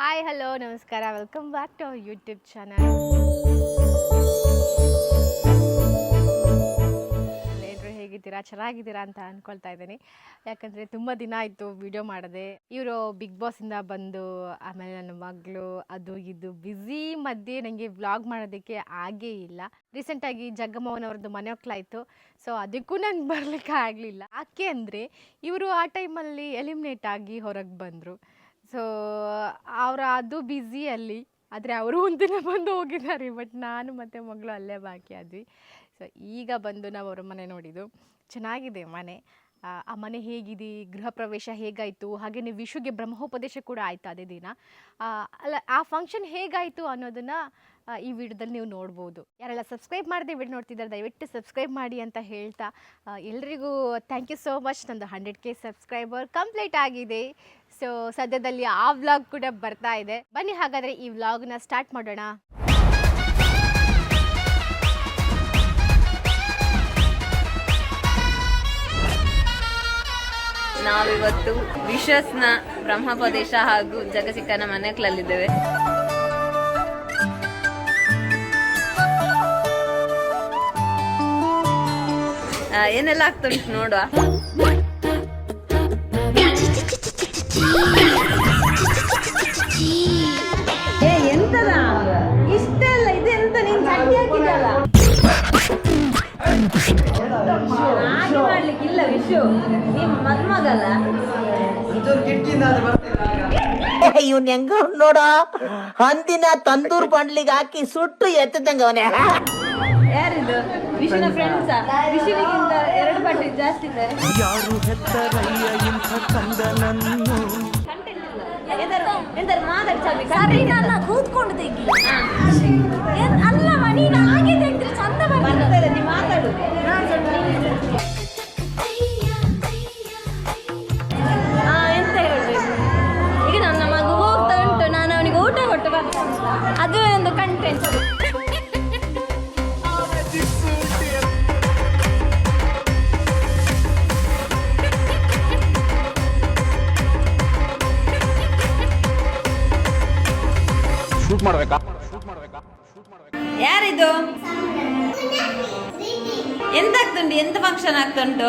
Hi hello ನಮಸ್ಕಾರ. Welcome back to our YouTube channel ಎಲ್ಲರೂ ಹೇಗಿದ್ದೀರಾ? ಚೆನ್ನಾಗಿದ್ದೀರಾ ಅಂತ ಅಂದ್ಕೊಳ್ತಾ ಇದ್ದೀನಿ. ಯಾಕಂದರೆ ತುಂಬ ದಿನ ಆಯಿತು ವಿಡಿಯೋ ಮಾಡಿದೆ. ಇವರು ಬಿಗ್ ಬಾಸಿಂದ ಬಂದು, ಆಮೇಲೆ ನನ್ನ ಮಗಳು, ಅದು ಇದು ಬ್ಯುಸಿ ಮಧ್ಯೆ ನನಗೆ ವ್ಲಾಗ್ ಮಾಡೋದಕ್ಕೆ ಆಗೇ ಇಲ್ಲ. ರೀಸೆಂಟಾಗಿ ಜಗ್ಗಮ್ಮನವ್ರದ್ದು ಮನೆ ಮಕ್ಕಳಾಯಿತು ಸೊ ಅದಕ್ಕೂ ನಂಗೆ ಬರಲಿಕ್ಕೆ ಆಗಲಿಲ್ಲ. ಯಾಕೆ ಅಂದರೆ ಇವರು ಆ ಟೈಮಲ್ಲಿ ಎಲಿಮಿನೇಟ್ ಆಗಿ ಹೊರಗೆ ಬಂದರು. ಸೊ ಅವರ ಅದು ಬ್ಯುಸಿಯಲ್ಲಿ ಆದರೆ ಅವರು ಒಂದಿನ ಬಂದು ಹೋಗಿದ್ದಾರೆ ಬಟ್ ನಾನು ಮತ್ತು ಮಗಳು ಅಲ್ಲೇ ಬಾಕಿ ಆದ್ವಿ. ಸೊ ಈಗ ಬಂದು ನಾವು ಅವರ ಮನೆ ನೋಡಿದ್ದು. ಚೆನ್ನಾಗಿದೆ ಮನೆ. ಆ, ಮನೆ ಹೇಗಿದೆ? ಗೃಹ ಪ್ರವೇಶ ಹೇಗಾಯಿತು? ಹಾಗೆಯೇ ವಿಶುಗೆ ಬ್ರಹ್ಮೋಪದೇಶ ಕೂಡ ಆಯಿತು ಅದೇ ದಿನ? ಅಲ್ಲ ಆ ಫಂಕ್ಷನ್ ಹೇಗಾಯಿತು ಅನ್ನೋದನ್ನು ಈ ವಿಡಿಯೋದಲ್ಲಿ ನೀವು ನೋಡ್ಬೋದು. ಯಾರೆಲ್ಲ ಸಬ್ಸ್ಕ್ರೈಬ್ ಮಾಡಿದೆ ವಿಡಿಯೋ ನೋಡ್ತಿದ್ದಾರೆ ದಯವಿಟ್ಟು ಸಬ್ಸ್ಕ್ರೈಬ್ ಮಾಡಿ ಅಂತ ಹೇಳ್ತಾ ಎಲ್ರಿಗೂ ಥ್ಯಾಂಕ್ ಯು ಸೋ ಮಚ್ ನಂದು ಹಂಡ್ರೆಡ್ ಕೆ ಸಬ್ಸ್ಕ್ರೈಬರ್ ಕಂಪ್ಲೀಟ್ ಆಗಿದೆ. ಸೊ ಸದ್ಯದಲ್ಲಿ ಆ ವ್ಲಾಗ್ ಕೂಡ ಬರ್ತಾ ಇದೆ. ಬನ್ನಿ ಹಾಗಾದ್ರೆ ಈ ವ್ಲಾಗ್ನ ಸ್ಟಾರ್ಟ್ ಮಾಡೋಣ. ನಾವಿವತ್ತು ವಿಶಸ್ನ ಬ್ರಹ್ಮಪ್ರದೇಶ ಹಾಗೂ ಜಗಸಿಕ್ಕನ ಮನೆಗಳಲ್ಲಿದ್ದೇವೆ. ಏನೆಲ್ಲ ಆಗ್ತುಂಟು ನೋಡುವ? ನೀನ್ ಇವನ್ ಹೆಂಗ ನೋಡ? ಹಂದಿನ ತಂದೂರ್ ಬಂಡ್ಲಿಗೆ ಹಾಕಿ ಸುಟ್ಟು ಎತ್ತದಂಗ ಅವನೇ. ಯಾರಿದು? ವಿಶುನ ಫ್ರೆಂಡ್ಸಾ ವಿಶುನಿಗಿಂತ ಎರಡು ಪಟ್ಟು ಜಾಸ್ತಿ ಇದ್ದಾರೆ ಯಾರು ಹೆತ್ತರಯ್ಯ ಇಂಥ ಕಂದನನ್ನು ಎಂತಾರೆ ಮಾತಾಡಿ ಚಾಬಿ ಸರಿ ನನ್ನ ಕೂತ್ಕೊಂಡು ತೆಗಿ ಏನ್ ಅಲ್ಲವ ನೀನು ಹಾಗೆ ತೆಗ್ದ್ರೆ ಚಂದ ಬರ್ತದೆ ನೀ ಮಾತಾಡು. ಆ, ಅದು ಒಂದು ಕಂಟೆಂಟ್ ಶೂಟ್ ಮಾಡ್ಬೇಕಾ? ಯಾರಿದು? ಎಂತ ಆಗ್ತುಂಟು ಎಂತ ಫಂಕ್ಷನ್ ಆಗ್ತುಂಟು?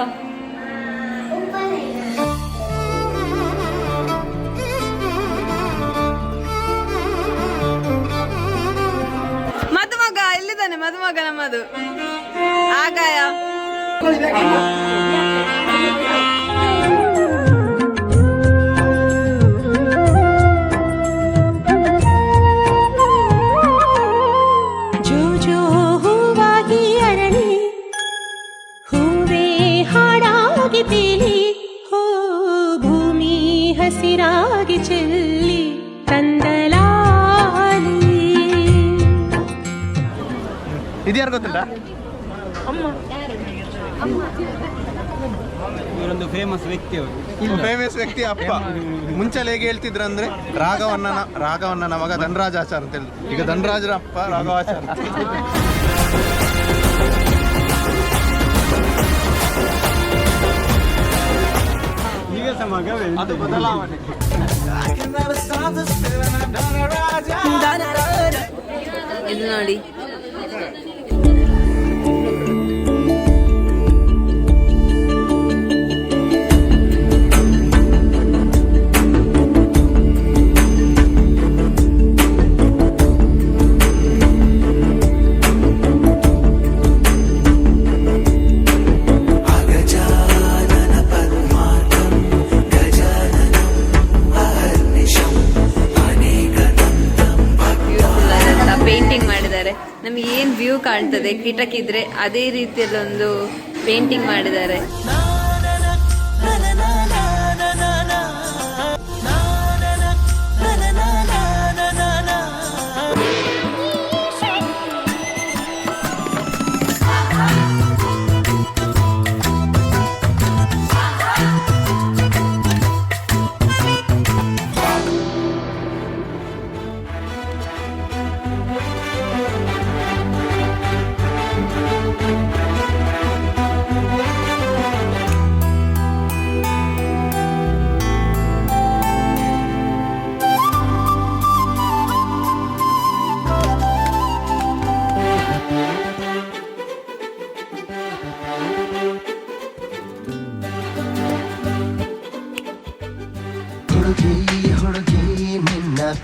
ಮದುಮಗ ನಮ್ಮದು ಆಗಾಯ ಯಾರು ಇವರೊಂದು ಫೇಮಸ್ ವ್ಯಕ್ತಿ ಅವರು. ಫೇಮಸ್ ವ್ಯಕ್ತಿ ಅಪ್ಪ. ಮುಂಚೆ ಹೇಗೆ ಹೇಳ್ತಿದ್ರು ಅಂದ್ರೆ ರಾಘವನ್ನ ರಾಘವನ್ನ ಮಗ ಆಚಾರ ಅಂತ ಹೇಳಿ ಈಗ ಧನರಾಜರ ಅಪ್ಪ ರಾಘವಾಚಾರ ಅಂತ. ಈಗ ಸಮಾಗ ಅದು ಬದಲಾವಣೆ. ಇದು ನೋಡಿ. ಕಾಣ್ತದೆ. ಕಿಟಕಿದ್ರೆ ಅದೇ ರೀತಿಯಲ್ಲೊಂದು ಪೇಂಟಿಂಗ್ ಮಾಡಿದ್ದಾರೆ.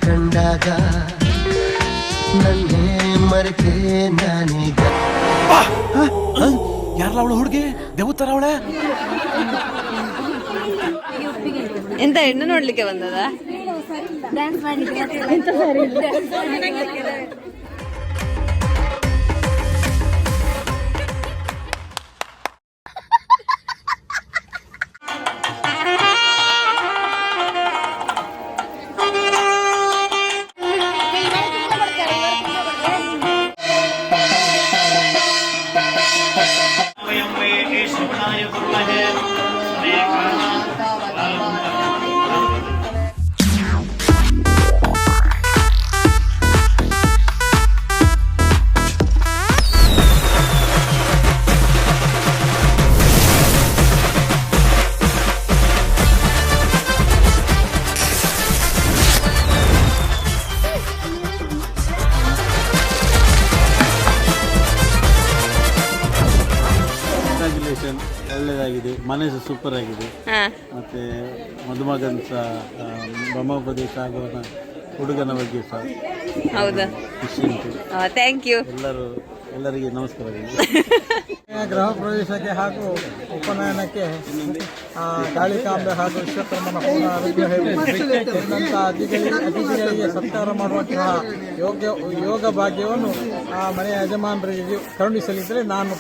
ಕಂಡಾಗ ನನ್ನೇ ಮರೆತೆ ನಾನೀಗ. ಯಾರಲ್ಲ ಅವಳು ಹುಡುಗಿ? ದೇವತರ ಅವಳೆ? ಎಂತ ಹೆಣ್ಣು ನೋಡ್ಲಿಕ್ಕೆ ಬಂದದ? ಡ್ಯಾನ್ಸ್ ಮಾಡ್ಲಿಕ್ಕೆ ಒಳ್ಳೆಯದಾಗಿದೆ ಮನೆ ಸಹ ಸೂಪರ್ ಆಗಿದೆ. ಹಾ. ಮತ್ತು ಮದುಮಗನ್ ಸಹ ಆ, ಬ್ರಹ್ಮೋಪದೇಶ ಆಗುವ ಹುಡುಗನ ಬಗ್ಗೆ ಸಹ ಹೌದಾ? ಖುಷಿ ಉಂಟು. ಥ್ಯಾಂಕ್ ಯು ಎಲ್ಲರೂ ಎಲ್ಲರಿಗೆ ನಮಸ್ಕಾರ. ಗೃಹ ಪ್ರವೇಶಕ್ಕೆ ಹಾಗೂ ಉಪನಯನಕ್ಕೆ ಆ, ಕಾಳಿಕಾಂಬೆ ಹಾಗೂ ವಿಶ್ವಕರ್ಮನ ಪೂರ್ಣ ಅನುಗ್ರಹ ಎಂದಂಥ ಅತಿಥಿ ಅತಿಥಿಗಳಿಗೆ ಸತ್ಕಾರ ಮಾಡುವಂತಹ ಯೋಗ್ಯ ಯೋಗ ಭಾಗ್ಯವನ್ನು ಆ ಮನೆಯ ಯಜಮಾನರಿಗೆ ಕರುಣಿಸಲಿದ್ದರೆ ನಾನು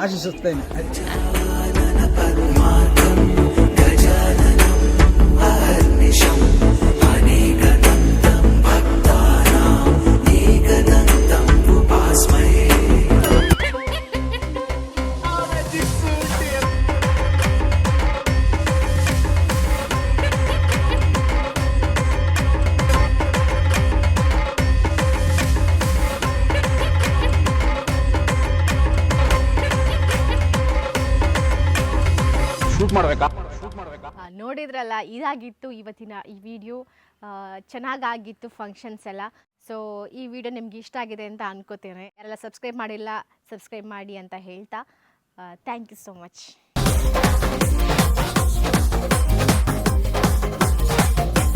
ಆಶಿಸುತ್ತೇನೆ. ನೋಡಿದ್ರಲ್ಲ, ಇದಾಗಿತ್ತು ಇವತ್ತಿನ ಈ ವಿಡಿಯೋ. ಚೆನ್ನಾಗಾಗಿತ್ತು ಫಂಕ್ಷನ್ಸ್ ಎಲ್ಲ. ಸೊ ಈ ವಿಡಿಯೋ ನಿಮ್ಗೆ ಇಷ್ಟ ಆಗಿದೆ ಅಂತ ಅನ್ಕೋತೇನೆ. ಯಾರೆಲ್ಲ ಸಬ್ಸ್ಕ್ರೈಬ್ ಮಾಡಿಲ್ಲ ಸಬ್ಸ್ಕ್ರೈಬ್ ಮಾಡಿ ಅಂತ ಹೇಳ್ತಾ. Thank you so much